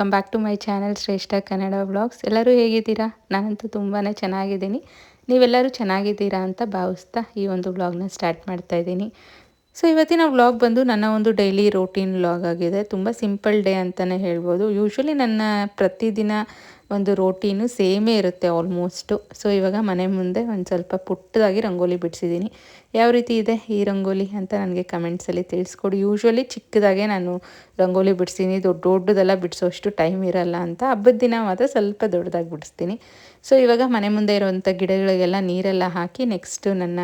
Welcome back to my channel Shreshtha Kannada vlogs ಎಲ್ಲರೂ ಹೇಗಿದ್ದೀರಾ? ನಾನಂತೂ ತುಂಬಾ ಚೆನ್ನಾಗಿದ್ದೀನಿ. ನೀವೆಲ್ಲರೂ ಚೆನ್ನಾಗಿದ್ದೀರಾ ಅಂತ ಭಾವಿಸ್ತಾ ಈ ಒಂದು ವ್ಲಾಗ್ನ ಸ್ಟಾರ್ಟ್ ಮಾಡ್ತಾ ಇದ್ದೀನಿ. ಸೊ ಇವತ್ತಿನ ವ್ಲಾಗ್ ಬಂದು ನನ್ನ ಒಂದು ಡೈಲಿ ರೋಟೀನ್ ವ್ಲಾಗ್ ಆಗಿದೆ. ತುಂಬ ಸಿಂಪಲ್ ಡೇ ಅಂತಲೇ ಹೇಳ್ಬೋದು. ಯೂಶ್ವಲಿ ನನ್ನ ಪ್ರತಿದಿನ ಒಂದು ರೋಟೀನು ಸೇಮೇ ಇರುತ್ತೆ ಆಲ್ಮೋಸ್ಟು ಸೊ ಇವಾಗ ಮನೆ ಮುಂದೆ ಒಂದು ಸ್ವಲ್ಪ ಪುಟ್ಟದಾಗಿ ರಂಗೋಲಿ ಬಿಡಿಸಿದ್ದೀನಿ. ಯಾವ ರೀತಿ ಇದೆ ಈ ರಂಗೋಲಿ ಅಂತ ನನಗೆ ಕಮೆಂಟ್ಸಲ್ಲಿ ತಿಳಿಸ್ಕೊಡಿ. ಯೂಶ್ವಲಿ ಚಿಕ್ಕದಾಗೆ ನಾನು ರಂಗೋಲಿ ಬಿಡಿಸ್ತೀನಿ ದೊಡ್ಡ ದೊಡ್ಡದೆಲ್ಲ ಬಿಡಿಸೋಷ್ಟು ಟೈಮ್ ಇರಲ್ಲ ಅಂತ. ಹಬ್ಬದ ದಿನ ಮಾತ್ರ ಸ್ವಲ್ಪ ದೊಡ್ಡದಾಗಿ ಬಿಡಿಸ್ತೀನಿ. ಸೊ ಇವಾಗ ಮನೆ ಮುಂದೆ ಇರುವಂಥ ಗಿಡಗಳಿಗೆಲ್ಲ ನೀರೆಲ್ಲ ಹಾಕಿ ನೆಕ್ಸ್ಟು ನನ್ನ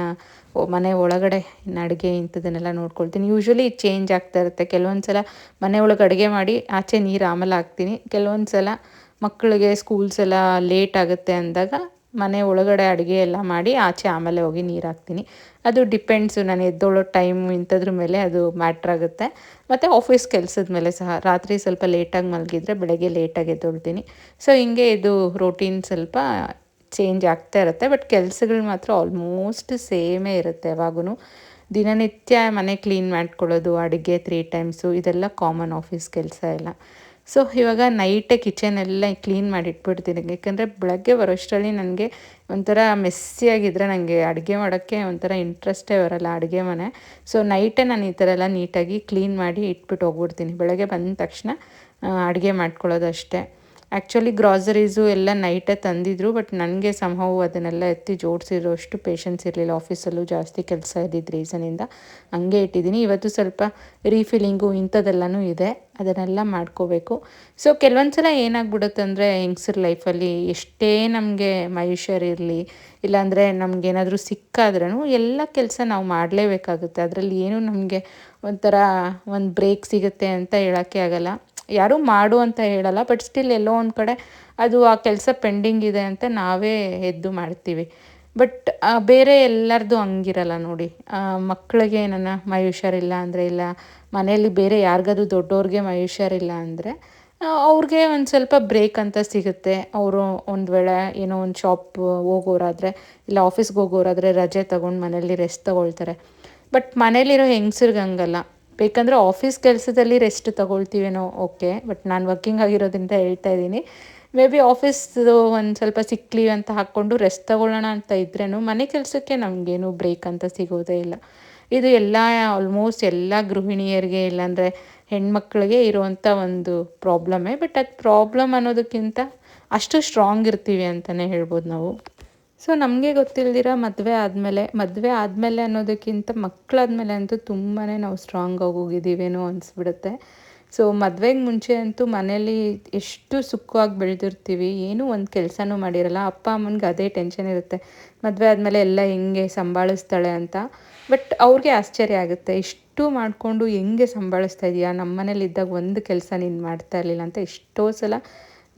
ಮನೆ ಒಳಗಡೆ ಅಡುಗೆ ಇಂಥದನ್ನೆಲ್ಲ ನೋಡ್ಕೊಳ್ತೀನಿ. ಯೂಶ್ವಲಿ ಚೇಂಜ್ ಆಗ್ತಾ ಇರುತ್ತೆ. ಕೆಲವೊಂದು ಸಲ ಮನೆ ಒಳಗೆ ಅಡುಗೆ ಮಾಡಿ ಆಚೆ ನೀರು ಆಮೇಲೆ ಹಾಕ್ತೀನಿ. ಕೆಲವೊಂದು ಸಲ ಮಕ್ಕಳಿಗೆ ಸ್ಕೂಲ್ಸ್ ಎಲ್ಲ ಲೇಟ್ ಆಗುತ್ತೆ ಅಂದಾಗ ಮನೆ ಒಳಗಡೆ ಅಡುಗೆ ಎಲ್ಲ ಮಾಡಿ ಆಚೆ ಆಮೇಲೆ ಹೋಗಿ ನೀರು ಹಾಕ್ತೀನಿ. ಅದು ಡಿಪೆಂಡ್ಸು ನಾನು ಎದ್ದೋಳೋ ಟೈಮ್ ಇಂಥದ್ರ ಮೇಲೆ ಅದು ಮ್ಯಾಟ್ರ್ ಆಗುತ್ತೆ. ಮತ್ತು ಆಫೀಸ್ ಕೆಲಸದ ಮೇಲೆ ಸಹ ರಾತ್ರಿ ಸ್ವಲ್ಪ ಲೇಟಾಗಿ ಮಲಗಿದ್ರೆ ಬೆಳಗ್ಗೆ ಲೇಟಾಗಿ ಎದ್ದೊಳ್ತೀನಿ. ಸೊ ಹಿಂಗೆ ಇದು ರೋಟೀನ್ ಸ್ವಲ್ಪ ಚೇಂಜ್ ಆಗ್ತಾ ಇರುತ್ತೆ. ಬಟ್ ಕೆಲಸಗಳು ಮಾತ್ರ ಆಲ್ಮೋಸ್ಟ್ ಸೇಮೇ ಇರುತ್ತೆ ಯಾವಾಗೂ ದಿನನಿತ್ಯ ಮನೆ ಕ್ಲೀನ್ ಮಾಡ್ಕೊಳ್ಳೋದು, ಅಡುಗೆ ತ್ರೀ ಟೈಮ್ಸು ಇದೆಲ್ಲ ಕಾಮನ್ ಆಫೀಸ್ ಕೆಲಸ ಎಲ್ಲ. ಸೊ ಇವಾಗ ನೈಟೇ ಕಿಚನ್ ಎಲ್ಲ ಕ್ಲೀನ್ ಮಾಡಿ ಇಟ್ಬಿಡ್ತೀನಿ ಯಾಕಂದರೆ ಬೆಳಗ್ಗೆ ಬರೋಷ್ಟರಲ್ಲಿ ನನಗೆ ಒಂಥರ ಮೆಸ್ಸಿಯಾಗಿದ್ದರೆ ನನಗೆ ಅಡುಗೆ ಮಾಡೋಕ್ಕೆ ಒಂಥರ ಇಂಟ್ರೆಸ್ಟೇ ಬರೋಲ್ಲ ಅಡುಗೆ ಮನೆ. ಸೊ ನೈಟೇ ನಾನು ಈ ಥರ ಎಲ್ಲ ನೀಟಾಗಿ ಕ್ಲೀನ್ ಮಾಡಿ ಇಟ್ಬಿಟ್ಟು ಹೋಗ್ಬಿಡ್ತೀನಿ. ಬೆಳಗ್ಗೆ ಬಂದ ತಕ್ಷಣ ಅಡುಗೆ ಮಾಡ್ಕೊಳ್ಳೋದು ಅಷ್ಟೇ. ಆ್ಯಕ್ಚುಲಿ ಗ್ರಾಸರೀಸು ಎಲ್ಲ ನೈಟೇ ತಂದಿದ್ರು ಬಟ್ ನನಗೆ ಸಂಭವ ಅದನ್ನೆಲ್ಲ ಎತ್ತಿ ಜೋಡಿಸಿರೋಷ್ಟು ಪೇಷನ್ಸ್ ಇರಲಿಲ್ಲ. ಆಫೀಸಲ್ಲೂ ಜಾಸ್ತಿ ಕೆಲಸ ಇದ್ದಿದ್ದು ರೀಸನಿಂದ ಹಂಗೆ ಇಟ್ಟಿದ್ದೀನಿ. ಇವತ್ತು ಸ್ವಲ್ಪ ರೀಫಿಲಿಂಗು ಇಂಥದ್ದೆಲ್ಲನೂ ಇದೆ. ಅದನ್ನೆಲ್ಲ ಮಾಡ್ಕೋಬೇಕು. ಸೊ ಕೆಲವೊಂದು ಸಲ ಏನಾಗ್ಬಿಡುತ್ತೆ ಅಂದರೆ ಹೆಂಗ್ಸರ್ ಲೈಫಲ್ಲಿ ಎಷ್ಟೇ ನಮಗೆ ಇರಲಿ, ಇಲ್ಲಾಂದರೆ ನಮಗೇನಾದರೂ ಸಿಕ್ಕಾದ್ರೂ ಎಲ್ಲ ಕೆಲಸ ನಾವು ಮಾಡಲೇಬೇಕಾಗುತ್ತೆ. ಅದರಲ್ಲಿ ಏನೂ ನಮಗೆ ಒಂಥರ ಒಂದು ಬ್ರೇಕ್ ಸಿಗುತ್ತೆ ಅಂತ ಹೇಳೋಕ್ಕೆ ಆಗಲ್ಲ. ಯಾರೂ ಮಾಡು ಅಂತ ಹೇಳಲ್ಲ ಬಟ್ ಸ್ಟಿಲ್ ಎಲ್ಲೋ ಒಂದು ಕಡೆ ಅದು ಆ ಕೆಲಸ ಪೆಂಡಿಂಗ್ ಇದೆ ಅಂತ ನಾವೇ ಎದ್ದು ಮಾಡ್ತೀವಿ. ಬಟ್ ಬೇರೆ ಎಲ್ಲರದು ಹಂಗಿರಲ್ಲ ನೋಡಿ. ಮಕ್ಕಳಿಗೆ ನನ್ನ ಮೈ ಹುಷಾರಿಲ್ಲ ಅಂದರೆ ಇಲ್ಲ, ಮನೆಯಲ್ಲಿ ಬೇರೆ ಯಾರಿಗಾದ್ರು ದೊಡ್ಡವ್ರಿಗೆ ಮೈ ಹುಷಾರಿಲ್ಲ ಅಂದರೆ ಅವ್ರಿಗೆ ಒಂದು ಸ್ವಲ್ಪ ಬ್ರೇಕ್ ಅಂತ ಸಿಗುತ್ತೆ. ಅವರು ಒಂದು ವೇಳೆ ಏನೋ ಒಂದು ಶಾಪ್ ಹೋಗೋರಾದರೆ, ಇಲ್ಲ ಆಫೀಸ್ಗೆ ಹೋಗೋರಾದರೆ ರಜೆ ತಗೊಂಡು ಮನೇಲಿ ರೆಸ್ಟ್ ತಗೊಳ್ತಾರೆ. ಬಟ್ ಮನೇಲಿರೋ ಹೆಂಗಸ್ರಿಗೆ ಹಂಗಲ್ಲ. ಬೇಕಂದರೆ ಆಫೀಸ್ ಕೆಲಸದಲ್ಲಿ ರೆಸ್ಟ್ ತೊಗೊಳ್ತೀವೇನೋ ಓಕೆ ಬಟ್ ನಾನು ವರ್ಕಿಂಗ್ ಆಗಿರೋದ್ರಿಂದ ಹೇಳ್ತಾ ಇದ್ದೀನಿ. ಮೇ ಬಿ ಆಫೀಸ್ದು ಒಂದು ಸ್ವಲ್ಪ ಸಿಕ್ಲಿ ಅಂತ ಹಾಕ್ಕೊಂಡು ರೆಸ್ಟ್ ತೊಗೊಳ್ಳೋಣ ಅಂತ ಇದ್ರೂ ಮನೆ ಕೆಲಸಕ್ಕೆ ನಮಗೇನು ಬ್ರೇಕ್ ಅಂತ ಸಿಗೋದೇ ಇಲ್ಲ. ಇದು ಎಲ್ಲ ಆಲ್ಮೋಸ್ಟ್ ಎಲ್ಲ ಗೃಹಿಣಿಯರಿಗೆ ಇಲ್ಲಾಂದರೆ ಹೆಣ್ಮಕ್ಳಿಗೆ ಇರುವಂಥ ಒಂದು ಪ್ರಾಬ್ಲಮ್ಮೇ ಬಟ್ ಅದು ಪ್ರಾಬ್ಲಮ್ ಅನ್ನೋದಕ್ಕಿಂತ ಅಷ್ಟು ಸ್ಟ್ರಾಂಗ್ ಇರ್ತೀವಿ ಅಂತಲೇ ಹೇಳ್ಬೋದು ನಾವು. ಸೊ ನಮಗೆ ಗೊತ್ತಿಲ್ದಿರ ಮದುವೆ ಆದಮೇಲೆ ಮದುವೆ ಆದಮೇಲೆ ಅನ್ನೋದಕ್ಕಿಂತ ಮಕ್ಕಳಾದ್ಮೇಲೆ ಅಂತೂ ತುಂಬಾ ನಾವು ಸ್ಟ್ರಾಂಗ್ ಹೋಗಿದ್ದೀವೇನೋ ಅನಿಸ್ಬಿಡುತ್ತೆ. ಸೊ ಮದುವೆಗೆ ಮುಂಚೆ ಅಂತೂ ಮನೇಲಿ ಎಷ್ಟು ಸುಖವಾಗಿ ಬೆಳೆದಿರ್ತೀವಿ, ಏನೂ ಒಂದು ಕೆಲಸನೂ ಮಾಡಿರಲ್ಲ, ಅಪ್ಪ ಅಮ್ಮನಿಗೆ ಅದೇ ಟೆನ್ಷನ್ ಇರುತ್ತೆ. ಮದುವೆ ಆದಮೇಲೆ ಎಲ್ಲ ಹೆಂಗೆ ಸಂಭಾಳಿಸ್ತಾಳೆ ಅಂತ. ಬಟ್ ಅವ್ರಿಗೆ ಆಶ್ಚರ್ಯ ಆಗುತ್ತೆ, ಇಷ್ಟು ಮಾಡಿಕೊಂಡು ಹೆಂಗೆ ಸಂಭಾಳಿಸ್ತಾ ಇದೆಯಾ? ನಮ್ಮ ಮನೇಲಿ ಇದ್ದಾಗ ಒಂದು ಕೆಲಸ ನೀನು ಮಾಡ್ತಾ ಇರಲಿಲ್ಲ ಅಂತ ಎಷ್ಟೋ ಸಲ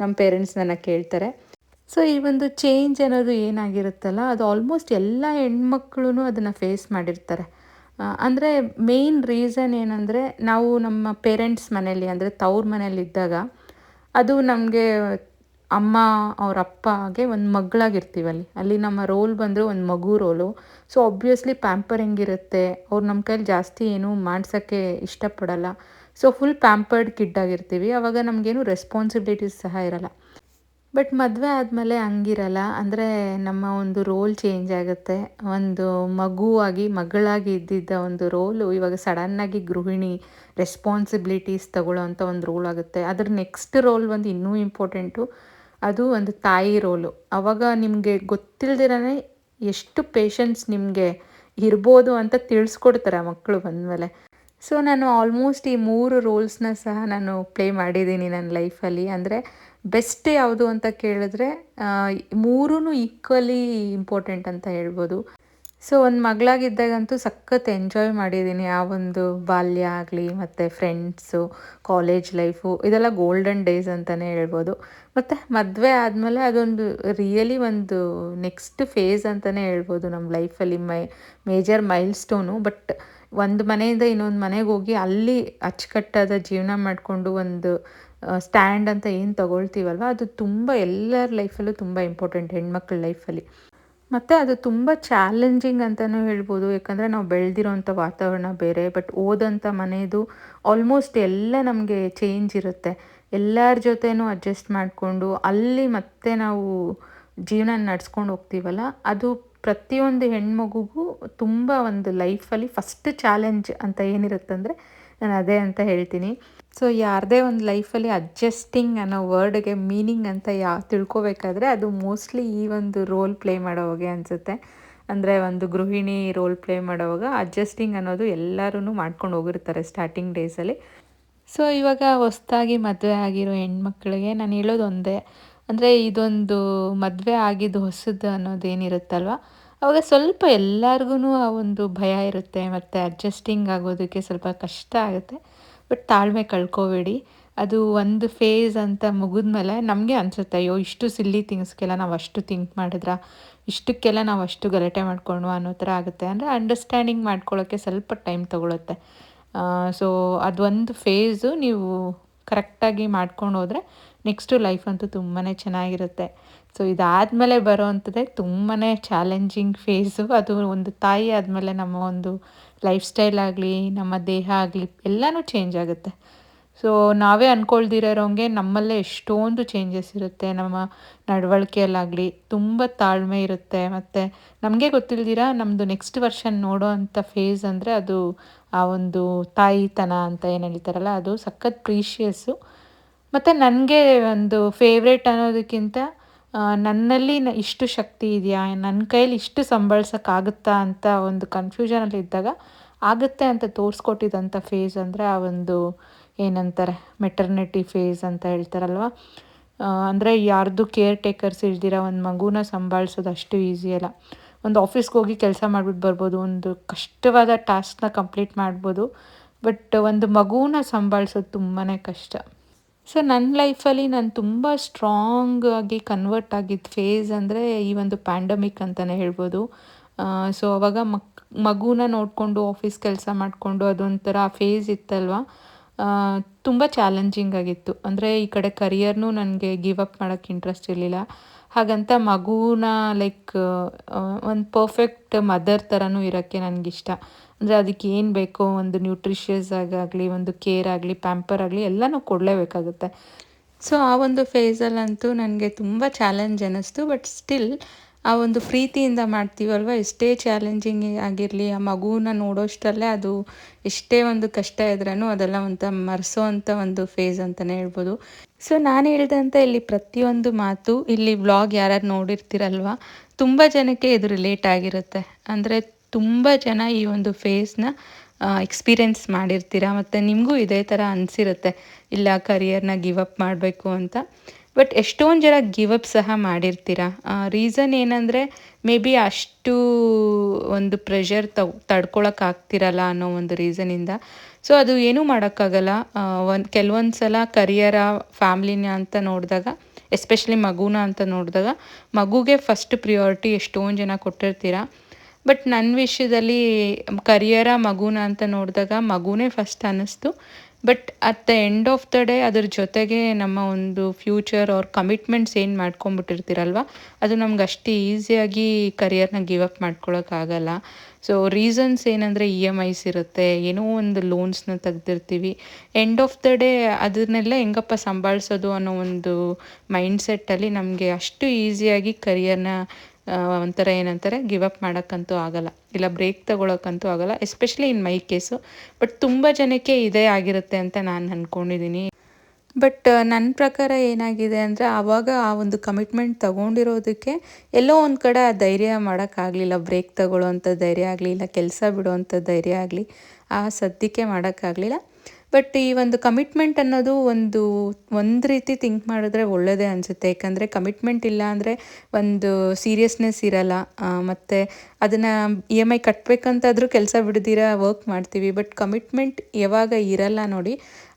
ನಮ್ಮ ಪೇರೆಂಟ್ಸ್ ನನ್ನ ಕೇಳ್ತಾರೆ. ಸೊ ಈ ಒಂದು ಚೇಂಜ್ ಅನ್ನೋದು ಏನಾಗಿರುತ್ತಲ್ಲ, ಅದು ಆಲ್ಮೋಸ್ಟ್ ಎಲ್ಲ ಹೆಣ್ಮಕ್ಳು ಅದನ್ನು ಫೇಸ್ ಮಾಡಿರ್ತಾರೆ. ಅಂದರೆ ಮೇನ್ ರೀಸನ್ ಏನಂದರೆ, ನಾವು ನಮ್ಮ ಪೇರೆಂಟ್ಸ್ ಮನೇಲಿ ಅಂದರೆ ತವ್ರ ಮನೇಲಿದ್ದಾಗ ಅದು ನಮಗೆ ಅಮ್ಮ ಅವ್ರ ಅಪ್ಪಗೆ ಒಂದು ಮಗಳಾಗಿರ್ತೀವಲ್ಲಿ. ಅಲ್ಲಿ ನಮ್ಮ ರೋಲ್ ಬಂದರೆ ಒಂದು ಮಗು ರೋಲು ಸೊ ಆಬ್ವಿಯಸ್ಲಿ ಪ್ಯಾಂಪರಿಂಗ್ ಇರುತ್ತೆ. ಅವ್ರು ನಮ್ಮ ಕೈಲಿ ಜಾಸ್ತಿ ಏನೂ ಮಾಡ್ಸೋಕ್ಕೆ ಇಷ್ಟಪಡಲ್ಲ. ಸೊ ಫುಲ್ ಪ್ಯಾಂಪರ್ಡ್ ಕಿಡ್ ಆಗಿರ್ತೀವಿ. ಆವಾಗ ನಮಗೇನು ರೆಸ್ಪಾನ್ಸಿಬಿಲಿಟೀಸ್ ಸಹ ಇರಲ್ಲ. ಬಟ್ ಮದುವೆ ಆದಮೇಲೆ ಹಂಗಿರಲ್ಲ. ಅಂದರೆ ನಮ್ಮ ಒಂದು ರೋಲ್ ಚೇಂಜ್ ಆಗುತ್ತೆ. ಒಂದು ಮಗುವಾಗಿ, ಮಗಳಾಗಿ ಇದ್ದಿದ್ದ ಒಂದು ರೋಲು ಇವಾಗ ಸಡನ್ನಾಗಿ ಗೃಹಿಣಿ ರೆಸ್ಪಾನ್ಸಿಬಿಲಿಟೀಸ್ ತಗೊಳ್ಳೋ ಒಂದು ರೋಲ್ ಆಗುತ್ತೆ. ಅದ್ರ ನೆಕ್ಸ್ಟ್ ರೋಲ್ ಒಂದು ಇನ್ನೂ ಇಂಪಾರ್ಟೆಂಟು ಅದು ಒಂದು ತಾಯಿ ರೋಲು ಆವಾಗ ನಿಮಗೆ ಗೊತ್ತಿಲ್ದಿರೇ ಎಷ್ಟು ಪೇಷನ್ಸ್ ನಿಮಗೆ ಇರ್ಬೋದು ಅಂತ ತಿಳಿಸ್ಕೊಡ್ತಾರೆ ಮಕ್ಕಳು ಬಂದಮೇಲೆ. ಸೊ ನಾನು ಆಲ್ಮೋಸ್ಟ್ ಈ ಮೂರು ರೋಲ್ಸ್ನ ಸಹ ನಾನು ಪ್ಲೇ ಮಾಡಿದ್ದೀನಿ ನನ್ನ ಲೈಫಲ್ಲಿ ಅಂದರೆ ಬೆಸ್ಟ್ ಯಾವುದು ಅಂತ ಕೇಳಿದ್ರೆ ಮೂರೂ ಈಕ್ವಲಿ ಇಂಪಾರ್ಟೆಂಟ್ ಅಂತ ಹೇಳ್ಬೋದು. ಸೊ ಒಂದು ಮಗಳಾಗಿದ್ದಾಗಂತೂ ಸಖತ್ ಎಂಜಾಯ್ ಮಾಡಿದ್ದೀನಿ ಆ ಒಂದು ಬಾಲ್ಯ ಆಗಲಿ, ಮತ್ತು ಫ್ರೆಂಡ್ಸು ಕಾಲೇಜ್ ಲೈಫು ಇದೆಲ್ಲ ಗೋಲ್ಡನ್ ಡೇಸ್ ಅಂತಲೇ ಹೇಳ್ಬೋದು. ಮತ್ತು ಮದುವೆ ಆದಮೇಲೆ ಅದೊಂದು ರಿಯಲಿ ಒಂದು ನೆಕ್ಸ್ಟ್ ಫೇಸ್ ಅಂತಲೇ ಹೇಳ್ಬೋದು ನಮ್ಮ ಲೈಫಲ್ಲಿ my major milestone but ಒಂದು ಮನೆಯಿಂದ ಇನ್ನೊಂದು ಮನೆಗೆ ಹೋಗಿ ಅಲ್ಲಿ ಅಚ್ಚುಕಟ್ಟಾದ ಜೀವನ ಮಾಡಿಕೊಂಡು ಒಂದು ಸ್ಟ್ಯಾಂಡ್ ಅಂತ ಏನು ತಗೊಳ್ತೀವಲ್ವ? ಅದು ತುಂಬ ಎಲ್ಲರ ಲೈಫಲ್ಲೂ ತುಂಬ ಇಂಪಾರ್ಟೆಂಟ್ ಹೆಣ್ಮಕ್ಳ ಲೈಫಲ್ಲಿ ಮತ್ತು ಅದು ತುಂಬ ಚಾಲೆಂಜಿಂಗ್ ಅಂತಲೂ ಹೇಳ್ಬೋದು. ಯಾಕಂದರೆ ನಾವು ಬೆಳೆದಿರೋಂಥ ವಾತಾವರಣ ಬೇರೆ ಬಟ್ ಓದಂಥ ಮನೆಯದು ಆಲ್ಮೋಸ್ಟ್ ಎಲ್ಲ ನಮಗೆ ಚೇಂಜ್ ಇರುತ್ತೆ. ಎಲ್ಲರ ಜೊತೆನೂ ಅಡ್ಜಸ್ಟ್ ಮಾಡಿಕೊಂಡು ಅಲ್ಲಿ ಮತ್ತೆ ನಾವು ಜೀವನ ನಡ್ಸ್ಕೊಂಡು ಹೋಗ್ತೀವಲ್ಲ, ಅದು ಪ್ರತಿಯೊಂದು ಹೆಣ್ಮಗುಗೂ ತುಂಬ ಒಂದು ಲೈಫಲ್ಲಿ ಫಸ್ಟ್ ಚಾಲೆಂಜ್ ಅಂತ ಏನಿರುತ್ತಂದರೆ ನಾನು ಅದೇ ಅಂತ ಹೇಳ್ತೀನಿ. ಸೊ ಯಾರದೇ ಒಂದು ಲೈಫಲ್ಲಿ ಅಡ್ಜಸ್ಟಿಂಗ್ ಅನ್ನೋ ವರ್ಡ್ಗೆ ಮೀನಿಂಗ್ ಅಂತ ಯಾ, ತಿಳ್ಕೊಬೇಕಾದ್ರೆ ಅದು ಮೋಸ್ಟ್ಲಿ ಈ ಒಂದು ರೋಲ್ ಪ್ಲೇ ಮಾಡೋವಾಗೆ ಅನಿಸುತ್ತೆ. ಅಂದರೆ ಒಂದು ಗೃಹಿಣಿ ರೋಲ್ ಪ್ಲೇ ಮಾಡೋವಾಗ ಅಡ್ಜಸ್ಟಿಂಗ್ ಅನ್ನೋದು ಎಲ್ಲರೂ ಮಾಡ್ಕೊಂಡು ಹೋಗಿರ್ತಾರೆ ಸ್ಟಾರ್ಟಿಂಗ್ ಡೇಸಲ್ಲಿ ಸೊ ಇವಾಗ ಹೊಸ್ದಾಗಿ ಮದುವೆ ಆಗಿರೋ ಹೆಣ್ಮಕ್ಳಿಗೆ ನಾನು ಹೇಳೋದು ಒಂದೇ. ಅಂದರೆ ಇದೊಂದು ಮದುವೆ ಆಗಿದ್ದು ಹೊಸದು ಅನ್ನೋದೇನಿರುತ್ತಲ್ವ ಅವಾಗ ಸ್ವಲ್ಪ ಎಲ್ಲರಿಗೂ ಆ ಒಂದು ಭಯ ಇರುತ್ತೆ, ಮತ್ತು ಅಡ್ಜಸ್ಟಿಂಗ್ ಆಗೋದಕ್ಕೆ ಸ್ವಲ್ಪ ಕಷ್ಟ ಆಗುತ್ತೆ. ಬಟ್ ತಾಳ್ಮೆ ಕಳ್ಕೊಬೇಡಿ. ಅದು ಒಂದು ಫೇಸ್ ಅಂತ ಮುಗಿದ್ಮೇಲೆ ನಮಗೆ ಅನಿಸುತ್ತೆ, ಅಯ್ಯೋ, ಇಷ್ಟು ಸಿಲ್ಲಿ ಥಿಂಗ್ಸ್ಗೆಲ್ಲ ನಾವು ಅಷ್ಟು ಥಿಂಕ್ ಮಾಡಿದ್ರ? ಇಷ್ಟಕ್ಕೆಲ್ಲ ನಾವು ಅಷ್ಟು ಗಲಾಟೆ ಮಾಡ್ಕೊಂಡ್ವಾ? ಅನ್ನೋ ಥರ ಆಗುತ್ತೆ. ಅಂದರೆ ಅಂಡರ್ಸ್ಟ್ಯಾಂಡಿಂಗ್ ಮಾಡ್ಕೊಳ್ಳೋಕ್ಕೆ ಸ್ವಲ್ಪ ಟೈಮ್ ತೊಗೊಳುತ್ತೆ. ಸೊ ಅದೊಂದು ಫೇಸು ನೀವು ಕರೆಕ್ಟಾಗಿ ಮಾಡ್ಕೊಂಡು ಹೋದರೆ ನೆಕ್ಸ್ಟು ಲೈಫ್ ಅಂತೂ ತುಂಬಾ ಚೆನ್ನಾಗಿರುತ್ತೆ. ಸೊ ಇದಾದಮೇಲೆ ಬರೋ ಅಂಥದ್ದೇ ತುಂಬಾ ಚಾಲೆಂಜಿಂಗ್ ಫೇಸು ಅದು ಒಂದು ತಾಯಿ ಆದಮೇಲೆ ನಮ್ಮ ಒಂದು ಲೈಫ್ ಸ್ಟೈಲ್ ಆಗಲಿ, ನಮ್ಮ ದೇಹ ಆಗಲಿ, ಎಲ್ಲನೂ ಚೇಂಜ್ ಆಗುತ್ತೆ. ಸೊ ನಾವೇ ಅಂದ್ಕೊಳ್ದಿರೋಂಗೆ ನಮ್ಮಲ್ಲೇ ಎಷ್ಟೊಂದು ಚೇಂಜಸ್ ಇರುತ್ತೆ. ನಮ್ಮ ನಡವಳಿಕೆಯಲ್ಲಾಗಲಿ ತುಂಬ ತಾಳ್ಮೆ ಇರುತ್ತೆ. ಮತ್ತು ನಮಗೆ ಗೊತ್ತಿಲ್ದಿರ ನಮ್ಮದು ನೆಕ್ಸ್ಟ್ ವರ್ಷನ್ ನೋಡೋ ಅಂಥ ಫೇಸ್ ಅಂದರೆ ಅದು ಆ ಒಂದು ತಾಯಿತನ ಅಂತ ಏನು ಹೇಳ್ತಾರಲ್ಲ, ಅದು ಸಖತ್ ಪ್ರೀಷಿಯಸ್ಸು ಮತ್ತು ನನಗೆ ಒಂದು ಫೇವ್ರೇಟ್ ಅನ್ನೋದಕ್ಕಿಂತ ನನ್ನಲ್ಲಿ ಇಷ್ಟು ಶಕ್ತಿ ಇದೆಯಾ? ನನ್ನ ಕೈಯಲ್ಲಿ ಇಷ್ಟು ಸಂಭಾಳ್ಸೋಕ್ಕಾಗುತ್ತಾ ಅಂತ ಒಂದು ಕನ್ಫ್ಯೂಷನಲ್ಲಿ ಇದ್ದಾಗ ಆಗುತ್ತೆ ಅಂತ ತೋರಿಸ್ಕೊಟ್ಟಿದ್ದಂಥ ಫೇಸ್ ಅಂದರೆ ಆ ಒಂದು ಏನಂತಾರೆ ಮೆಟರ್ನಿಟಿ ಫೇಸ್ ಅಂತ ಹೇಳ್ತಾರಲ್ವ? ಅಂದರೆ ಯಾರ್ದು ಕೇರ್ ಟೇಕರ್ಸ್ ಇಲ್ದಿರ ಒಂದು ಮಗುನ ಸಂಭಾಳಿಸೋದು ಅಷ್ಟು ಈಸಿ ಅಲ್ಲ. ಒಂದು ಆಫೀಸ್ಗೆ ಹೋಗಿ ಕೆಲಸ ಮಾಡಿಬಿಟ್ಟು ಬರ್ಬೋದು, ಒಂದು ಕಷ್ಟವಾದ ಟಾಸ್ಕ್ನ ಕಂಪ್ಲೀಟ್ ಮಾಡ್ಬೋದು ಬಟ್ ಒಂದು ಮಗುನ ಸಂಭಾಳಿಸೋದು ತುಂಬಾ ಕಷ್ಟ. ಸೊ ನನ್ನ ಲೈಫಲ್ಲಿ ನಾನು ತುಂಬ ಸ್ಟ್ರಾಂಗ್ ಆಗಿ ಕನ್ವರ್ಟ್ ಆಗಿದ್ದ ಫೇಸ್ ಅಂದರೆ ಈ ಒಂದು ಪ್ಯಾಂಡಮಿಕ್ ಅಂತಲೇ ಹೇಳ್ಬೋದು. ಸೊ ಅವಾಗ ಮಕ್, ಮಗುನ ನೋಡಿಕೊಂಡು ಆಫೀಸ್ ಕೆಲಸ ಮಾಡಿಕೊಂಡು ಅದೊಂಥರ ಫೇಸ್ ಇತ್ತಲ್ವ? ತುಂಬ ಚಾಲೆಂಜಿಂಗ್ ಆಗಿತ್ತು. ಅಂದರೆ ಈ ಕಡೆ ಕರಿಯರ್ನೂ ನನಗೆ ಗಿವ್ ಅಪ್ ಮಾಡೋಕ್ಕೆ ಇಂಟ್ರೆಸ್ಟ್ ಇರಲಿಲ್ಲ. ಹಾಗಂತ ಮಗುನ ಲೈಕ್ ಒಂದು ಪರ್ಫೆಕ್ಟ್ ಮದರ್ ಥರನೂ ಇರೋಕ್ಕೆ ನನಗಿಷ್ಟ. ಅಂದರೆ ಅದಕ್ಕೆ ಏನು ಬೇಕೋ ಒಂದು ನ್ಯೂಟ್ರಿಷಿಯಸ್ ಆಗಾಗಲಿ ಒಂದು ಕೇರ್ ಆಗಲಿ ಪ್ಯಾಂಪರ್ ಆಗಲಿ ಎಲ್ಲನೂ ಕೊಡಲೇಬೇಕಾಗುತ್ತೆ. ಸೊ ಆ ಒಂದು ಫೇಸಲ್ಲಂತೂ ನನಗೆ ತುಂಬ ಚಾಲೆಂಜ್ ಅನ್ನಿಸ್ತು ಬಟ್ ಸ್ಟಿಲ್ ಆ ಒಂದು ಪ್ರೀತಿಯಿಂದ ಮಾಡ್ತೀವಲ್ವ? ಎಷ್ಟೇ ಚಾಲೆಂಜಿಂಗ್ ಆಗಿರಲಿ, ಆ ಮಗುವನ್ನ ನೋಡೋಷ್ಟರಲ್ಲೇ ಅದು ಎಷ್ಟೇ ಒಂದು ಕಷ್ಟ ಇದ್ರೂ ಅದೆಲ್ಲ ಒಂಥ ಮರೆಸೋ ಅಂಥ ಒಂದು ಫೇಸ್ ಅಂತಲೇ ಹೇಳ್ಬೋದು. ಸೊ ನಾನು ಹೇಳ್ದಂಥ ಇಲ್ಲಿ ಪ್ರತಿಯೊಂದು ಮಾತು, ಇಲ್ಲಿ ವ್ಲಾಗ್ ಯಾರ್ಯಾರು ನೋಡಿರ್ತೀರಲ್ವ? ತುಂಬ ಜನಕ್ಕೆ ಇದು ರಿಲೇಟ್ ಆಗಿರುತ್ತೆ. ಅಂದರೆ ತುಂಬ ಜನ ಈ ಒಂದು ಫೇಸ್ನ ಎಕ್ಸ್ಪೀರಿಯೆನ್ಸ್ ಮಾಡಿರ್ತೀರ? ಮತ್ತು ನಿಮಗೂ ಇದೇ ಥರ ಅನಿಸಿರುತ್ತೆ, ಇಲ್ಲ ಕರಿಯರ್ನ ಗಿವ್ ಅಪ್ ಮಾಡಬೇಕು ಅಂತ. ಬಟ್ ಎಷ್ಟೊಂದು ಜನ ಗಿವ್ ಅಪ್ ಸಹ ಮಾಡಿರ್ತೀರ? ರೀಸನ್ ಏನಂದರೆ ಮೇ ಬಿ ಅಷ್ಟು ಒಂದು ಪ್ರೆಷರ್ ತಗ್ ತಡ್ಕೊಳಕ್ಕಾಗ್ತಿರಲ್ಲ ಅನ್ನೋ ಒಂದು ರೀಸನಿಂದ ಸೊ ಅದು ಏನೂ ಮಾಡೋಕ್ಕಾಗಲ್ಲ. ಒಂದು ಕೆಲವೊಂದು ಸಲ ಕರಿಯರ ಫ್ಯಾಮ್ಲಿನ ಅಂತ ನೋಡಿದಾಗ ಎಸ್ಪೆಷಲಿ ಮಗುನ ಅಂತ ನೋಡಿದಾಗ, ಮಗುಗೆ ಫಸ್ಟ್ ಪ್ರಿಯಾರಿಟಿ ಎಷ್ಟೊಂದು ಜನ ಕೊಟ್ಟಿರ್ತೀರ? ಬಟ್ ನನ್ನ ವಿಷಯದಲ್ಲಿ ಕರಿಯರ ಮಗುನ ಅಂತ ನೋಡಿದಾಗ ಮಗುನೇ ಫಸ್ಟ್ ಅನ್ನಿಸ್ತು but at the end of the day ಅದ್ರ ಜೊತೆಗೆ ನಮ್ಮ ಒಂದು ಫ್ಯೂಚರ್ ಅವ್ರ ಕಮಿಟ್ಮೆಂಟ್ಸ್ ಏನು ಮಾಡ್ಕೊಂಬಿಟ್ಟಿರ್ತೀರಲ್ವ ಅದು ನಮ್ಗೆ ಅಷ್ಟು ಈಸಿಯಾಗಿ ಕರಿಯರ್ನ ಗಿವ್ ಅಪ್ ಮಾಡ್ಕೊಳೋಕ್ಕಾಗಲ್ಲ ಸೊ ರೀಸನ್ಸ್ ಏನಂದರೆ ಇ ಎಂ ಐಸ್ ಇರುತ್ತೆ, ಏನೋ ಒಂದು ಲೋನ್ಸ್ನ ತೆಗ್ದಿರ್ತೀವಿ. ಎಂಡ್ ಆಫ್ ದ ಡೇ ಅದನ್ನೆಲ್ಲ ಹೆಂಗಪ್ಪ ಸಂಭಾಳಿಸೋದು ಅನ್ನೋ ಒಂದು ಮೈಂಡ್ಸೆಟ್ಟಲ್ಲಿ ನಮಗೆ ಅಷ್ಟು ಈಸಿಯಾಗಿ ಕರಿಯರ್ನ ಒಂಥರ ಏನಂತಾರೆ ಗಿವ್ ಅಪ್ ಮಾಡೋಕ್ಕಂತೂ ಆಗಲ್ಲ. ಇಲ್ಲ ಬ್ರೇಕ್ ತಗೊಳಕ್ಕಂತೂ ಆಗಲ್ಲ especially in my case but ತುಂಬ ಜನಕ್ಕೆ ಇದೇ ಆಗಿರುತ್ತೆ ಅಂತ ನಾನು ಅಂದ್ಕೊಂಡಿದ್ದೀನಿ ಬಟ್ ನನ್ನ ಪ್ರಕಾರ ಏನಾಗಿದೆ ಅಂದರೆ, ಆವಾಗ ಆ ಒಂದು ಕಮಿಟ್ಮೆಂಟ್ ತಗೊಂಡಿರೋದಕ್ಕೆ ಎಲ್ಲೋ ಒಂದು ಕಡೆ ಆ ಧೈರ್ಯ ಮಾಡೋಕ್ಕಾಗಲಿಲ್ಲ. ಬ್ರೇಕ್ ತಗೊಳ್ಳೋವಂಥ ಧೈರ್ಯ ಆಗಲಿ ಇಲ್ಲ ಕೆಲಸ ಬಿಡೋವಂಥ ಧೈರ್ಯ ಆಗಲಿ, ಆ ಸದ್ಯಕ್ಕೆ ಮಾಡೋಕ್ಕಾಗಲಿಲ್ಲ. ಬಟ್ ಈ ಒಂದು ಕಮಿಟ್ಮೆಂಟ್ ಅನ್ನೋದು ಒಂದು ಒಂದು ರೀತಿ ಥಿಂಕ್ ಮಾಡಿದ್ರೆ ಒಳ್ಳೆಯದೇ ಅನಿಸುತ್ತೆ. ಯಾಕಂದರೆ ಕಮಿಟ್ಮೆಂಟ್ ಇಲ್ಲ ಅಂದರೆ ಒಂದು ಸೀರಿಯಸ್ನೆಸ್ ಇರಲ್ಲ. ಮತ್ತು ಅದನ್ನು ಇ ಎಂ ಐ ಕಟ್ಟಬೇಕಂತಾದರೂ ಕೆಲಸ ಬಿಡ್ದಿರ ವರ್ಕ್ ಮಾಡ್ತೀವಿ. ಬಟ್ ಕಮಿಟ್ಮೆಂಟ್ ಯಾವಾಗ ಇರಲ್ಲ ನೋಡಿ,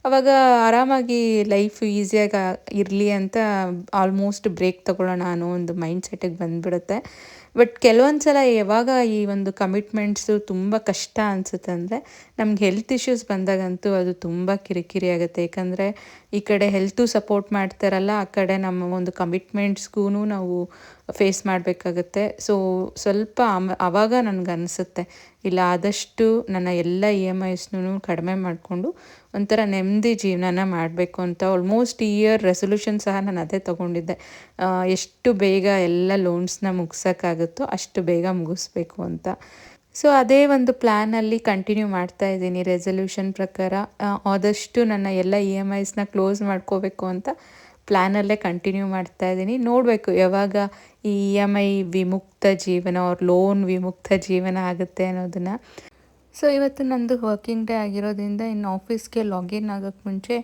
ಅವಾಗ ಆರಾಮಾಗಿ ಲೈಫ್ ಈಸಿಯಾಗಿ ಇರಲಿ ಅಂತ ಆಲ್ಮೋಸ್ಟ್ ಬ್ರೇಕ್ ತಗೊಳ್ಳೋಣ ಅನ್ನೋ ಒಂದು ಮೈಂಡ್ ಸೆಟ್ಟಿಗೆ ಬಂದುಬಿಡುತ್ತೆ. ಬಟ್ ಕೆಲವೊಂದು ಸಲ ಯಾವಾಗ ಈ ಒಂದು ಕಮಿಟ್ಮೆಂಟ್ಸು ತುಂಬ ಕಷ್ಟ ಅನಿಸುತ್ತೆ ಅಂದರೆ ನಮ್ಗೆ ಹೆಲ್ತ್ ಇಶ್ಯೂಸ್ ಬಂದಾಗಂತೂ ಅದು ತುಂಬ ಕಿರಿಕಿರಿ ಆಗುತ್ತೆ. ಏಕೆಂದರೆ ಈ ಕಡೆ ಹೆಲ್ತು ಸಪೋರ್ಟ್ ಮಾಡ್ತಾರಲ್ಲ, ಆ ಕಡೆ ನಮ್ಮ ಒಂದು ಕಮಿಟ್ಮೆಂಟ್ಸ್ಗೂ ನಾವು ಫೇಸ್ ಮಾಡಬೇಕಾಗತ್ತೆ. ಸೊ ಸ್ವಲ್ಪ ಅವಾಗ ನನಗೆ ಅನಿಸುತ್ತೆ ಇಲ್ಲ, ಆದಷ್ಟು ನನ್ನ ಎಲ್ಲ ಇ ಎಂ ಐಸ್ನೂ ಕಡಿಮೆ ಮಾಡಿಕೊಂಡು ಒಂಥರ ನೆಮ್ಮದಿ ಜೀವನನ ಮಾಡಬೇಕು ಅಂತ ಆಲ್ಮೋಸ್ಟ್ ಇಯರ್ ರೆಸೊಲ್ಯೂಷನ್ ಸಹ ನಾನು ಅದೇ ತೊಗೊಂಡಿದ್ದೆ. ಎಷ್ಟು ಬೇಗ ಎಲ್ಲ ಲೋನ್ಸ್ನ ಮುಗಿಸೋಕ್ಕಾಗುತ್ತೋ ಅಷ್ಟು ಬೇಗ ಮುಗಿಸ್ಬೇಕು ಅಂತ. ಸೊ ಅದೇ ಒಂದು ಪ್ಲ್ಯಾನಲ್ಲಿ ಕಂಟಿನ್ಯೂ ಮಾಡ್ತಾ ಇದ್ದೀನಿ ರೆಸೊಲ್ಯೂಷನ್ ಪ್ರಕಾರ. ಆದಷ್ಟು ನನ್ನ ಎಲ್ಲ ಇ ಎಂ ಐಸ್ನ ಕ್ಲೋಸ್ ಮಾಡ್ಕೋಬೇಕು ಅಂತ ಪ್ಲ್ಯಾನಲ್ಲೇ ಕಂಟಿನ್ಯೂ ಮಾಡ್ತಾ ಇದ್ದೀನಿ. ನೋಡಬೇಕು ಯಾವಾಗ ಈ ಇ ಎಂ ಐ ವಿಮುಕ್ತ ಜೀವನ ಅವ್ರ ಲೋನ್ ವಿಮುಕ್ತ ಜೀವನ ಆಗುತ್ತೆ ಅನ್ನೋದನ್ನು. ಸೊ ಇವತ್ತು ನಂದು ವರ್ಕಿಂಗ್ ಡೇ ಆಗಿರೋದ್ರಿಂದ ಇನ್ನು ಆಫೀಸ್ಗೆ ಲಾಗಿನ್ ಆಗೋಕ್ಕೆ ಮುಂಚೆ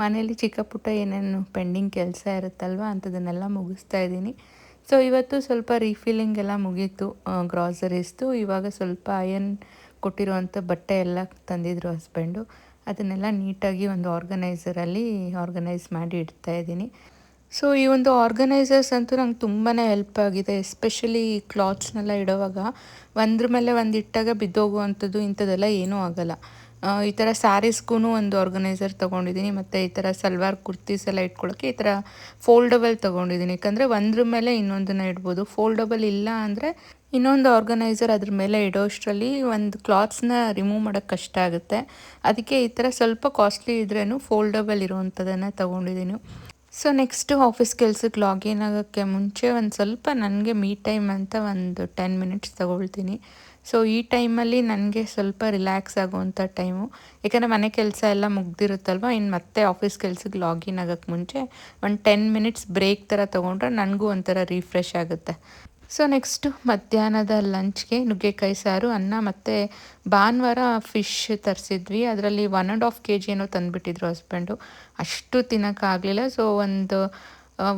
ಮನೇಲಿ ಚಿಕ್ಕ ಪುಟ್ಟ ಏನೇನು ಪೆಂಡಿಂಗ್ ಕೆಲಸ ಇರುತ್ತಲ್ವ ಅಂಥದನ್ನೆಲ್ಲ ಮುಗಿಸ್ತಾ ಇದ್ದೀನಿ. ಸೊ ಇವತ್ತು ಸ್ವಲ್ಪ ರೀಫಿಲ್ಲಿಂಗ್ ಎಲ್ಲ ಮುಗೀತು ಗ್ರಾಸರೀಸ್ದು ಇವಾಗ ಸ್ವಲ್ಪ ಅಯನ್ ಕೊಟ್ಟಿರುವಂಥ ಬಟ್ಟೆ ಎಲ್ಲ ತಂದಿದ್ರು ಹಸ್ಬೆಂಡು ಅದನ್ನೆಲ್ಲ ನೀಟಾಗಿ ಒಂದು ಆರ್ಗನೈಸರಲ್ಲಿ ಆರ್ಗನೈಸ್ ಮಾಡಿ ಇಡ್ತಾ ಇದ್ದೀನಿ. ಸೊ ಈ ಒಂದು ಆರ್ಗನೈಸರ್ಸ್ ಅಂತೂ ನಂಗೆ ತುಂಬಾ ಹೆಲ್ಪ್ ಆಗಿದೆ ಎಸ್ಪೆಷಲಿ ಕ್ಲಾತ್ಸ್ನೆಲ್ಲ ಇಡೋವಾಗ. ಒಂದ್ರ ಮೇಲೆ ಒಂದು ಇಟ್ಟಾಗ ಬಿದ್ದೋಗುವಂಥದ್ದು ಇಂಥದ್ದೆಲ್ಲ ಏನೂ ಆಗೋಲ್ಲ. ಈ ಥರ ಸ್ಯಾರೀಸ್ಗೂ ಒಂದು ಆರ್ಗನೈಸರ್ ತೊಗೊಂಡಿದ್ದೀನಿ ಮತ್ತು ಈ ಥರ ಸಲ್ವಾರ್ ಕುರ್ತೀಸ್ ಎಲ್ಲ ಇಟ್ಕೊಳ್ಳೋಕ್ಕೆ ಈ ಥರ ಫೋಲ್ಡಬಲ್ ತೊಗೊಂಡಿದ್ದೀನಿ ಯಾಕಂದರೆ ಒಂದ್ರ ಮೇಲೆ ಇನ್ನೊಂದನ್ನು ಇಡ್ಬೋದು. ಫೋಲ್ಡಬಲ್ ಇಲ್ಲ ಅಂದರೆ ಇನ್ನೊಂದು ಆರ್ಗನೈಸರ್ ಅದ್ರ ಮೇಲೆ ಇಡೋಷ್ಟರಲ್ಲಿ ಒಂದು ಕ್ಲಾತ್ಸ್ನ ರಿಮೂವ್ ಮಾಡೋಕ್ಕೆ ಕಷ್ಟ ಆಗುತ್ತೆ. ಅದಕ್ಕೆ ಈ ಥರ ಸ್ವಲ್ಪ ಕಾಸ್ಟ್ಲಿ ಇದ್ರೂ ಫೋಲ್ಡಬಲ್ ಇರುವಂಥದ್ದನ್ನು ತೊಗೊಂಡಿದ್ದೀನಿ ಸೊ ನೆಕ್ಸ್ಟು ಆಫೀಸ್ ಕೆಲ್ಸಕ್ಕೆ ಲಾಗಿನ್ ಆಗೋಕ್ಕೆ ಮುಂಚೆ ಒಂದು ಸ್ವಲ್ಪ ನನಗೆ ಮೀ ಟೈಮ್ ಅಂತ ಒಂದು ಟೆನ್ ಮಿನಿಟ್ಸ್ ತೊಗೊಳ್ತೀನಿ. ಸೊ ಈ ಟೈಮಲ್ಲಿ ನನಗೆ ಸ್ವಲ್ಪ ರಿಲ್ಯಾಕ್ಸ್ ಆಗುವಂಥ ಟೈಮು ಯಾಕಂದರೆ ಮನೆ ಕೆಲಸ ಎಲ್ಲ ಮುಗ್ದಿರುತ್ತಲ್ವ? ಇನ್ನು ಮತ್ತೆ ಆಫೀಸ್ ಕೆಲ್ಸಕ್ಕೆ ಲಾಗಿನ್ ಆಗೋಕ್ಕೆ ಮುಂಚೆ ಒಂದು ಟೆನ್ ಮಿನಿಟ್ಸ್ ಬ್ರೇಕ್ ಥರ ತೊಗೊಂಡ್ರೆ ನನಗೂ ಒಂಥರ ರಿಫ್ರೆಶ್ ಆಗುತ್ತೆ. ಸೊ ನೆಕ್ಸ್ಟು ಮಧ್ಯಾಹ್ನದ ಲಂಚ್ಗೆ ನುಗ್ಗೆಕಾಯಿ ಸಾರು, ಅನ್ನ ಮತ್ತು ಭಾನುವಾರ ಫಿಶ್ ತರಿಸಿದ್ವಿ. ಅದರಲ್ಲಿ one and half K G ಏನೋ ತಂದುಬಿಟ್ಟಿದ್ರು ಹಸ್ಬೆಂಡು ಅಷ್ಟು ತಿನ್ನೋಕ್ಕಾಗಲಿಲ್ಲ ಸೊ ಒಂದು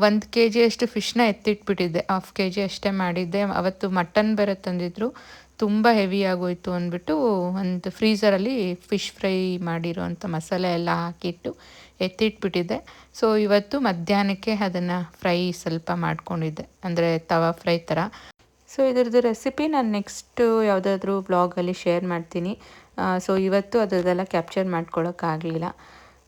ಒಂದು ಕೆ ಜಿಯಷ್ಟು ಫಿಶ್ನ ಎತ್ತಿಟ್ಬಿಟ್ಟಿದ್ದೆ. ಹಾಫ್ ಕೆ ಜಿ ಅಷ್ಟೇ ಮಾಡಿದ್ದೆ. ಅವತ್ತು ಮಟನ್ ಬೇರೆ ತಂದಿದ್ರು. ತುಂಬ ಹೆವಿ ಆಗೋಯ್ತು ಅಂದ್ಬಿಟ್ಟು ಒಂದು ಫ್ರೀಸರಲ್ಲಿ ಫಿಶ್ ಫ್ರೈ ಮಾಡಿರೋಂಥ ಮಸಾಲೆ ಎಲ್ಲ ಹಾಕಿಟ್ಟು ಎತ್ತಿಟ್ಬಿಟ್ಟಿದ್ದೆ ಸೊ ಇವತ್ತು ಮಧ್ಯಾಹ್ನಕ್ಕೆ ಅದನ್ನು ಫ್ರೈ ಸ್ವಲ್ಪ ಮಾಡ್ಕೊಂಡಿದ್ದೆ. ಅಂದರೆ ತವಾ ಫ್ರೈ ಥರ ಸೊ ಇದ್ರದ್ದು ರೆಸಿಪಿ ನಾನು ನೆಕ್ಸ್ಟು ಯಾವುದಾದ್ರೂ ಬ್ಲಾಗಲ್ಲಿ ಶೇರ್ ಮಾಡ್ತೀನಿ. ಸೊ ಇವತ್ತು ಅದರದ್ದೆಲ್ಲ ಕ್ಯಾಪ್ಚರ್ ಮಾಡ್ಕೊಳ್ಳೋಕ್ಕಾಗಲಿಲ್ಲ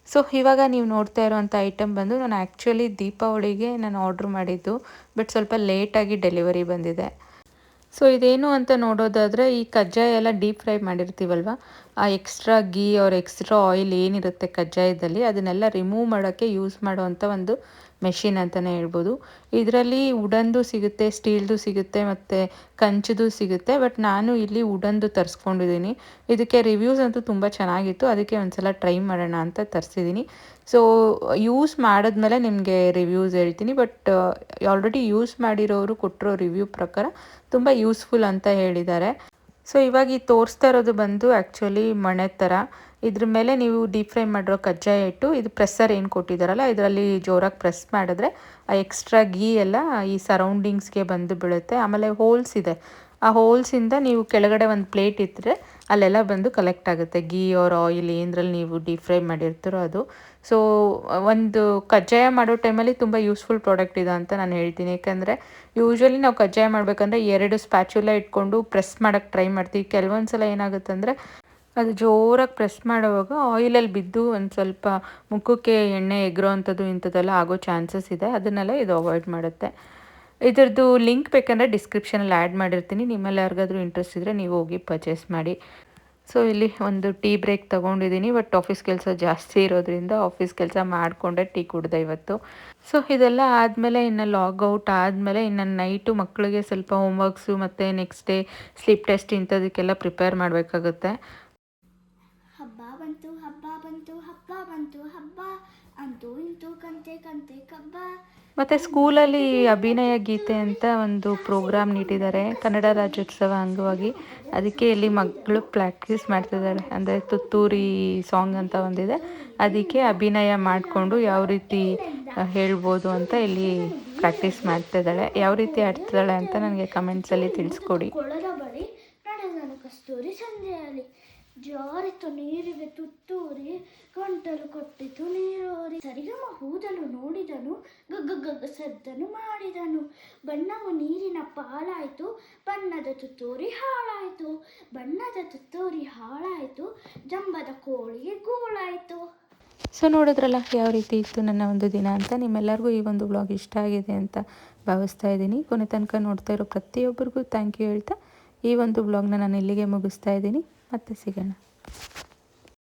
ಸೊ ಇವಾಗ ನೀವು ನೋಡ್ತಾ ಇರೋವಂಥ ಐಟಮ್ ಬಂದು ನಾನು ಆ್ಯಕ್ಚುಲಿ ದೀಪಾವಳಿಗೆ ನಾನು ಆರ್ಡ್ರ್ ಮಾಡಿದ್ದು ಬಟ್ ಸ್ವಲ್ಪ ಲೇಟಾಗಿ ಡೆಲಿವರಿ ಬಂದಿದೆ. ಸೊ ಇದೇನು ಅಂತ ನೋಡೋದಾದರೆ ಈ ಕಜ್ಜಾಯ ಎಲ್ಲ ಡೀಪ್ ಫ್ರೈ ಮಾಡಿರ್ತೀವಲ್ವ? ಆ ಎಕ್ಸ್ಟ್ರಾ ಗೀ ಅವ್ರ ಎಕ್ಸ್ಟ್ರಾ ಆಯಿಲ್ ಏನಿರುತ್ತೆ ಕಜ್ಜಾಯದಲ್ಲಿ, ಅದನ್ನೆಲ್ಲ ರಿಮೂವ್ ಮಾಡೋಕ್ಕೆ ಯೂಸ್ ಮಾಡುವಂಥ ಒಂದು ಮೆಷಿನ್ ಅಂತಲೇ ಹೇಳ್ಬೋದು. ಇದರಲ್ಲಿ ವುಡನ್ದು ಸಿಗುತ್ತೆ ಸ್ಟೀಲ್ದು ಸಿಗುತ್ತೆ, ಮತ್ತು ಕಂಚದು ಸಿಗುತ್ತೆ ಬಟ್ ನಾನು ಇಲ್ಲಿ ವುಡನ್ದು ತರಿಸ್ಕೊಂಡಿದ್ದೀನಿ. ಇದಕ್ಕೆ ರಿವ್ಯೂಸ್ ಅಂತೂ ತುಂಬ ಚೆನ್ನಾಗಿತ್ತು. ಅದಕ್ಕೆ ಒಂದ್ಸಲ ಟ್ರೈ ಮಾಡೋಣ ಅಂತ ತರಿಸಿದ್ದೀನಿ. ಸೊ ಯೂಸ್ ಮಾಡಿದ್ಮೇಲೆ ನಿಮಗೆ ರಿವ್ಯೂಸ್ ಹೇಳ್ತೀನಿ ಬಟ್ ಆಲ್ರೆಡಿ ಯೂಸ್ ಮಾಡಿರೋರು ಕೊಟ್ಟಿರೋ ರಿವ್ಯೂ ಪ್ರಕಾರ ತುಂಬ ಯೂಸ್ಫುಲ್ ಅಂತ ಹೇಳಿದ್ದಾರೆ. ಸೊ ಇವಾಗ ಈ ತೋರಿಸ್ತಾ ಇರೋದು ಬಂದು ಆ್ಯಕ್ಚುಲಿ ಮಣೆ ಥರ ಇದ್ರ ಮೇಲೆ ನೀವು ಡೀಪ್ ಫ್ರೈ ಮಾಡಿರೋ ಕಜ್ಜಾಯ ಇಟ್ಟು ಇದು ಪ್ರೆಸ್ಸರ್ ಏನು ಕೊಟ್ಟಿದ್ದಾರಲ್ಲ ಇದರಲ್ಲಿ ಜೋರಾಗಿ ಪ್ರೆಸ್ ಮಾಡಿದ್ರೆ ಆ ಎಕ್ಸ್ಟ್ರಾ ಗೀ ಎಲ್ಲ ಈ ಸರೌಂಡಿಂಗ್ಸ್ಗೆ ಬಂದು ಬೀಳುತ್ತೆ. ಆಮೇಲೆ ಹೋಲ್ಸ್ ಇದೆ. ಆ ಹೋಲ್ಸಿಂದ ನೀವು ಕೆಳಗಡೆ ಒಂದು ಪ್ಲೇಟ್ ಇದ್ದರೆ ಅಲ್ಲೆಲ್ಲ ಬಂದು ಕಲೆಕ್ಟ್ ಆಗುತ್ತೆ. ಗೀ ಆರ್ ಆಯಿಲ್ ಏನರಲ್ಲಿ ನೀವು ಡೀಪ್ ಫ್ರೈ ಮಾಡಿರ್ತೀರೋ ಅದು. ಸೊ ಒಂದು ಕಜ್ಜಾಯ ಮಾಡೋ ಟೈಮಲ್ಲಿ ತುಂಬ ಯೂಸ್ಫುಲ್ ಪ್ರಾಡಕ್ಟ್ ಇದೆ ಅಂತ ನಾನು ಹೇಳ್ತೀನಿ. ಯಾಕಂದರೆ ಯೂಶ್ವಲಿ ನಾವು ಕಜ್ಜಾಯ ಮಾಡಬೇಕಂದ್ರೆ ಎರಡು ಸ್ಪ್ಯಾಚುಲ ಇಟ್ಕೊಂಡು ಪ್ರೆಸ್ ಮಾಡೋಕ್ಕೆ ಟ್ರೈ ಮಾಡ್ತೀವಿ. ಕೆಲವೊಂದು ಸಲ ಏನಾಗುತ್ತೆ ಅಂದರೆ ಅದು ಜೋರಾಗಿ ಪ್ರೆಸ್ ಮಾಡುವಾಗ ಆಯಿಲಲ್ಲಿ ಬಿದ್ದು ಒಂದು ಸ್ವಲ್ಪ ಮುಖಕ್ಕೆ ಎಣ್ಣೆ ಎಗ್ರೋ ಅಂಥದ್ದು ಇಂಥದ್ದೆಲ್ಲ ಆಗೋ ಚಾನ್ಸಸ್ ಇದೆ. ಅದನ್ನೆಲ್ಲ ಇದು ಅವಾಯ್ಡ್ ಮಾಡುತ್ತೆ. ಇದರದ್ದು ಲಿಂಕ್ ಬೇಕಂದರೆ ಡಿಸ್ಕ್ರಿಪ್ಷನಲ್ಲಿ ಆ್ಯಡ್ ಮಾಡಿರ್ತೀನಿ. ನಿಮ್ಮಲ್ಲಿ ಯಾರಿಗಾದ್ರೂ ಇಂಟ್ರೆಸ್ಟ್ ಇದ್ದರೆ ನೀವು ಹೋಗಿ ಪರ್ಚೇಸ್ ಮಾಡಿ. ಸೊ ಇಲ್ಲಿ ಒಂದು ಟೀ ಬ್ರೇಕ್ ತೊಗೊಂಡಿದ್ದೀನಿ. ಬಟ್ ಆಫೀಸ್ ಕೆಲಸ ಜಾಸ್ತಿ ಇರೋದ್ರಿಂದ ಆಫೀಸ್ ಕೆಲಸ ಮಾಡಿಕೊಂಡೆ ಟೀ ಕುಡ್ದೆ ಇವತ್ತು. ಸೊ ಇದೆಲ್ಲ ಆದಮೇಲೆ ಇನ್ನು ಲಾಗ್ ಔಟ್ ಆದಮೇಲೆ ಇನ್ನು ನೈಟು ಮಕ್ಕಳಿಗೆ ಸ್ವಲ್ಪ ಹೋಮ್ವರ್ಕ್ಸು ಮತ್ತು ನೆಕ್ಸ್ಟ್ ಡೇ ಸ್ಲೀಪ್ ಟೆಸ್ಟ್ ಇಂಥದಕ್ಕೆಲ್ಲ ಪ್ರಿಪೇರ್ ಮಾಡಬೇಕಾಗುತ್ತೆ. ಬಂತು ಹಬ್ಬ ಬಂತು ಹಬ್ಬ ಬಂತು ಹಬ್ಬ ಅಂತೂ ಇಂತೂ ಕಂತೆ ಕಂತೆ ಕಬ್ಬ. ಮತ್ತು ಸ್ಕೂಲಲ್ಲಿ ಅಭಿನಯ ಗೀತೆ ಅಂತ ಒಂದು ಪ್ರೋಗ್ರಾಮ್ ನೀಡಿದ್ದಾರೆ ಕನ್ನಡ ರಾಜ್ಯೋತ್ಸವ ಅಂಗವಾಗಿ. ಅದಕ್ಕೆ ಇಲ್ಲಿ ಮಕ್ಕಳು ಪ್ರಾಕ್ಟೀಸ್ ಮಾಡ್ತಿದ್ದಾರೆ ಅಂದರೆ ತುತ್ತೂರಿ ಸಾಂಗ್ ಅಂತ ಒಂದಿದೆ. ಅದಕ್ಕೆ ಅಭಿನಯ ಮಾಡಿಕೊಂಡು ಯಾವ ರೀತಿ ಹೇಳ್ಬೋದು ಅಂತ ಇಲ್ಲಿ ಪ್ರಾಕ್ಟೀಸ್ ಮಾಡ್ತಿದ್ದಾಳೆ. ಯಾವ ರೀತಿ ಆಡ್ತಿದ್ದಾಳೆ ಅಂತ ನನಗೆ ಕಮೆಂಟ್ಸಲ್ಲಿ ತಿಳಿಸ್ಕೊಡಿ. ಕಸ್ತೂರಿ ಸಂಜೆಯಲ್ಲಿ. ಜಾರಿತು ನೀರಿಗೆ ತುತ್ತೂರಿ, ಗಂಟಲು ಕೊಟ್ಟಿತು ನೀರೋರಿ. ಸರಿಗಮ ಹೂದಲು ನೋಡಿದನು ಗಗ್ಗ ಗಗ್ಗ ಸದ್ದನು ಮಾಡಿದನು. ಬಣ್ಣವು ನೀರಿನ ಪಾಲಾಯಿತು, ಬಣ್ಣದ ತುತ್ತೂರಿ ಹಾಳಾಯಿತು. ಬಣ್ಣದ ತುತ್ತೂರಿ ಹಾಳಾಯಿತು, ಜಂಬದ ಕೋಳಿಗೆ ಗೋಳಾಯಿತು. ಸೊ ನೋಡಿದ್ರಲ್ಲ, ಯಾವ ರೀತಿ ಇತ್ತು ನನ್ನ ಒಂದು ದಿನ ಅಂತ? ನಿಮ್ಮೆಲ್ಲರಿಗೂ ಈ ಒಂದು ಬ್ಲಾಗ್ ಇಷ್ಟ ಆಗಿದೆ ಅಂತ ಭಾವಿಸ್ತಾ ಇದ್ದೀನಿ. ಕೊನೆ ತನಕ ನೋಡ್ತಾ ಇರೋ ಪ್ರತಿಯೊಬ್ಬರಿಗೂ ಥ್ಯಾಂಕ್ ಯು ಹೇಳ್ತಾ ಈ ಒಂದು ಬ್ಲಾಗ್ನ ನಾನು ಇಲ್ಲಿಗೆ ಮುಗಿಸ್ತಾ ಇದ್ದೀನಿ. ಮತ್ತೆ ಸಿಗೋಣ